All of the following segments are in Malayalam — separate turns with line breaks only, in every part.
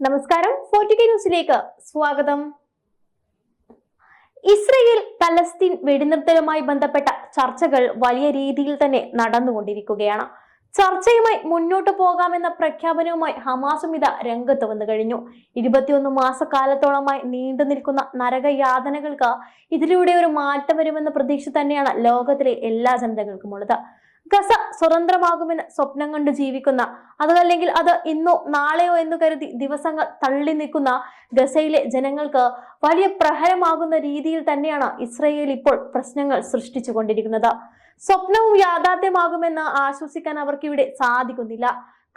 നമസ്കാരം. ഫോർട്ടിക്ക ന്യൂസിലേക്ക് സ്വാഗതം. ഇസ്രയേൽ പലസ്തീൻ വെടിനിർത്തലുമായി ബന്ധപ്പെട്ട ചർച്ചകൾ വലിയ രീതിയിൽ തന്നെ നടന്നുകൊണ്ടിരിക്കുകയാണ്. ചർച്ചയുമായി മുന്നോട്ട് പോകാമെന്ന പ്രഖ്യാപനവുമായി ഹമാസും ഇത രംഗത്ത് വന്നു കഴിഞ്ഞു. ഇരുപത്തിയൊന്ന് മാസക്കാലത്തോളമായി നീണ്ടു നിൽക്കുന്ന നരകയാതനകൾക്ക് ഇതിലൂടെ ഒരു മാറ്റം വരുമെന്ന പ്രതീക്ഷ തന്നെയാണ് ലോകത്തിലെ എല്ലാ ജനതകൾക്കും ഉള്ളത്. ഗസ സ്വതന്ത്രമാകുമെന്ന് സ്വപ്നം കണ്ട് ജീവിക്കുന്ന അതല്ലെങ്കിൽ അത് ഇന്നോ നാളെയോ എന്ന് കരുതി ദിവസങ്ങൾ തള്ളി നിൽക്കുന്ന ഗസയിലെ ജനങ്ങൾക്ക് വലിയ പ്രഹരമാകുന്ന രീതിയിൽ തന്നെയാണ് ഇസ്രയേൽ ഇപ്പോൾ പ്രശ്നങ്ങൾ സൃഷ്ടിച്ചു കൊണ്ടിരിക്കുന്നത്. സ്വപ്നവും യാഥാർത്ഥ്യമാകുമെന്ന് ആശ്വസിക്കാൻ അവർക്ക് ഇവിടെ സാധിക്കുന്നില്ല.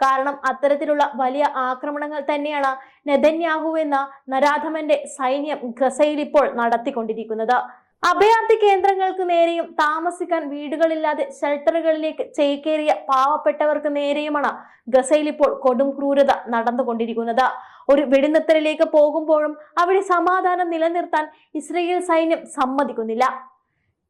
കാരണം അത്തരത്തിലുള്ള വലിയ ആക്രമണങ്ങൾ തന്നെയാണ് നെതന്യാഹു എന്ന നരാധമന്റെ സൈന്യം ഗസയിൽ ഇപ്പോൾ നടത്തിക്കൊണ്ടിരിക്കുന്നത്. അഭയാർത്ഥി കേന്ദ്രങ്ങൾക്ക് നേരെയും താമസിക്കാൻ വീടുകളില്ലാതെ ഷെൽട്ടറുകളിലേക്ക് ചേക്കേറിയ പാവപ്പെട്ടവർക്ക് നേരെയുമാണ് ഗസയിൽ ഇപ്പോൾ കൊടും ക്രൂരത നടന്നുകൊണ്ടിരിക്കുന്നത്. ഒരു വെടിനിർത്തലിലേക്ക് പോകുമ്പോഴും അവിടെ സമാധാനം നിലനിർത്താൻ ഇസ്രയേൽ സൈന്യം സമ്മതിക്കുന്നില്ല.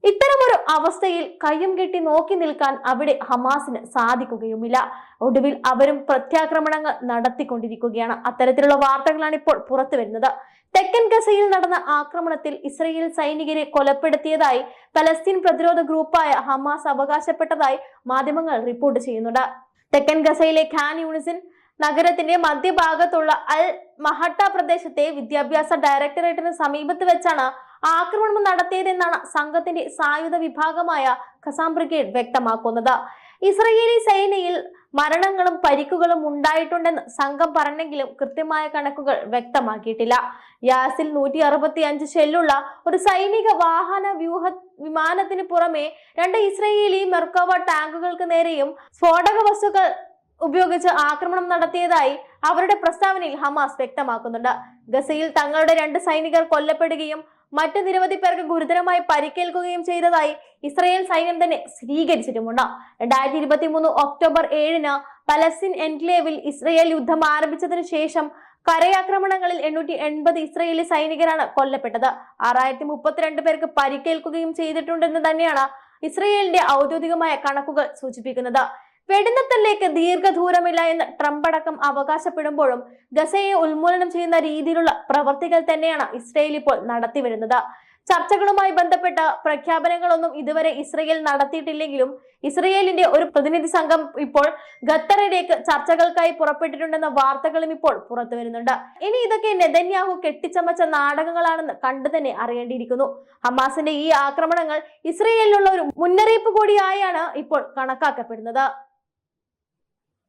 ഇത്തരമൊരു അവസ്ഥയിൽ കയ്യും കെട്ടി നോക്കി നിൽക്കാൻ അവിടെ ഹമാസിന് സാധിക്കുകയുമില്ല. ഒടുവിൽ അവരും പ്രത്യാക്രമണങ്ങൾ നടത്തിക്കൊണ്ടിരിക്കുകയാണ്. അത്തരത്തിലുള്ള വാർത്തകളാണ് ഇപ്പോൾ പുറത്തു വരുന്നത്. തെക്കൻ ഗസയിൽ നടന്ന ആക്രമണത്തിൽ ഇസ്രയേൽ സൈനികരെ കൊലപ്പെടുത്തിയതായി പലസ്തീൻ പ്രതിരോധ ഗ്രൂപ്പായ ഹമാസ് അവകാശപ്പെട്ടതായി മാധ്യമങ്ങൾ റിപ്പോർട്ട് ചെയ്യുന്നുണ്ട്. തെക്കൻ ഗസയിലെ ഖാൻ യൂണിസിൻ നഗരത്തിന്റെ മധ്യഭാഗത്തുള്ള അൽ മഹട്ട പ്രദേശത്തെ വിദ്യാഭ്യാസ ഡയറക്ടറേറ്റിന് സമീപത്ത് വെച്ചാണ് ആക്രമണം നടത്തിയതെന്നാണ് സംഘത്തിന്റെ സായുധ വിഭാഗമായ ഖസാം ബ്രിഗേഡ് വ്യക്തമാക്കുന്നത്. ഇസ്രയേലി സേനയിൽ മരണങ്ങളും പരിക്കുകളും ഉണ്ടായിട്ടുണ്ടെന്ന് സംഘം പറഞ്ഞെങ്കിലും കൃത്യമായ കണക്കുകൾ വ്യക്തമാക്കിയിട്ടില്ല. യാസിൽ നൂറ്റി അറുപത്തി അഞ്ച് ഷെല്ലുള്ള ഒരു സൈനിക വാഹന വ്യൂഹ വിമാനത്തിന് പുറമെ രണ്ട് ഇസ്രയേലി മെർക്കോവ ടാങ്കുകൾക്ക് നേരെയും സ്ഫോടക വസ്തുക്കൾ ഉപയോഗിച്ച് ആക്രമണം നടത്തിയതായി അവരുടെ പ്രസ്താവനയിൽ ഹമാസ് വ്യക്തമാക്കുന്നുണ്ട്. ഗസയിൽ തങ്ങളുടെ രണ്ട് സൈനികർ കൊല്ലപ്പെടുകയും മറ്റ് നിരവധി പേർക്ക് ഗുരുതരമായി പരിക്കേൽക്കുകയും ചെയ്തതായി ഇസ്രയേൽ സൈന്യം തന്നെ സ്ഥിരീകരിച്ചിട്ടുമുണ്ട്. രണ്ടായിരത്തി ഇരുപത്തി മൂന്ന് ഒക്ടോബർ ഏഴിന് പലസ്തീൻ എൻക്ലേവിൽ ഇസ്രയേൽ യുദ്ധം ആരംഭിച്ചതിനു ശേഷം കരയാക്രമണങ്ങളിൽ എണ്ണൂറ്റി എൺപത് ഇസ്രയേലി സൈനികരാണ് കൊല്ലപ്പെട്ടത്. ആറായിരത്തി മുപ്പത്തിരണ്ട് പേർക്ക് പരിക്കേൽക്കുകയും ചെയ്തിട്ടുണ്ടെന്ന് തന്നെയാണ് ഇസ്രയേലിന്റെ ഔദ്യോഗികമായ കണക്കുകൾ സൂചിപ്പിക്കുന്നത്. വെടിനിർത്തലിലേക്ക് ദീർഘദൂരമില്ല എന്ന് ട്രംപ് അടക്കം അവകാശപ്പെടുമ്പോഴും ഗസയെ ഉന്മൂലനം ചെയ്യുന്ന രീതിയിലുള്ള പ്രവർത്തികൾ തന്നെയാണ് ഇസ്രയേൽ ഇപ്പോൾ നടത്തിവരുന്നത്. ചർച്ചകളുമായി ബന്ധപ്പെട്ട പ്രഖ്യാപനങ്ങളൊന്നും ഇതുവരെ ഇസ്രയേൽ നടത്തിയിട്ടില്ലെങ്കിലും ഇസ്രയേലിന്റെ ഒരു പ്രതിനിധി സംഘം ഇപ്പോൾ ഖത്തറിലേക്ക് ചർച്ചകൾക്കായി പുറപ്പെട്ടിട്ടുണ്ടെന്ന വാർത്തകളും ഇപ്പോൾ പുറത്തു വരുന്നുണ്ട്. ഇനി ഇതൊക്കെ നെതന്യാഹു കെട്ടിച്ചമച്ച നാടകങ്ങളാണെന്ന് കണ്ടു തന്നെ അറിയേണ്ടിയിരിക്കുന്നു. ഹമാസിന്റെ ഈ ആക്രമണങ്ങൾ ഇസ്രയേലിനുള്ള ഒരു മുന്നറിയിപ്പ് കൂടിയായാണ് ഇപ്പോൾ കണക്കാക്കപ്പെടുന്നത്.